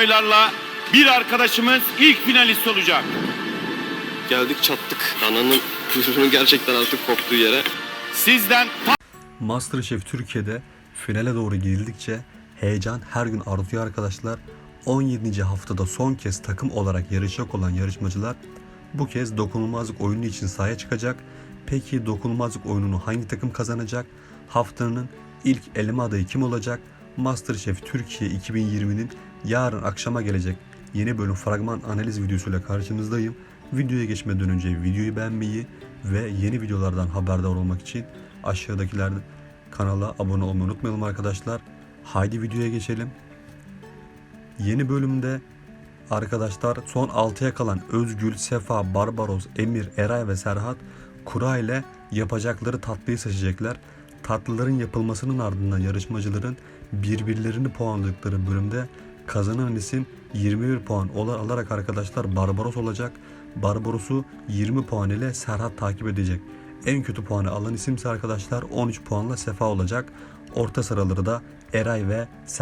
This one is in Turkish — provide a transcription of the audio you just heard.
oylarla bir arkadaşımız ilk finalist olacak. Geldik çattık. Ananın kuyruğunun gerçekten artık koptuğu yere. Sizden Masterchef Türkiye'de finale doğru gidildikçe heyecan her gün artıyor arkadaşlar. 17. haftada son kez takım olarak yarışacak olan yarışmacılar bu kez dokunulmazlık oyunu için sahaya çıkacak. Peki dokunulmazlık oyununu hangi takım kazanacak? Haftanın ilk eleme adayı kim olacak? Masterchef Türkiye 2020'nin yarın akşama gelecek yeni bölüm fragman analiz videosuyla karşınızdayım. Videoya geçmeden önce videoyu beğenmeyi ve yeni videolardan haberdar olmak için aşağıdakilerden kanala abone olmayı unutmayalım arkadaşlar. Haydi videoya geçelim. Yeni bölümde arkadaşlar son 6'ya kalan Özgül, Sefa, Barbaros, Emir, Eray ve Serhat kura ile yapacakları tatlıyı seçecekler. Tatlıların yapılmasının ardından yarışmacıların birbirlerini puanladıkları bölümde kazanan isim 21 puan alarak arkadaşlar Barbaros olacak. Barbaros'u 20 puan ile Serhat takip edecek. En kötü puanı alan isimse arkadaşlar 13 puanla Sefa olacak. Orta sıraları da Eray ve Serhat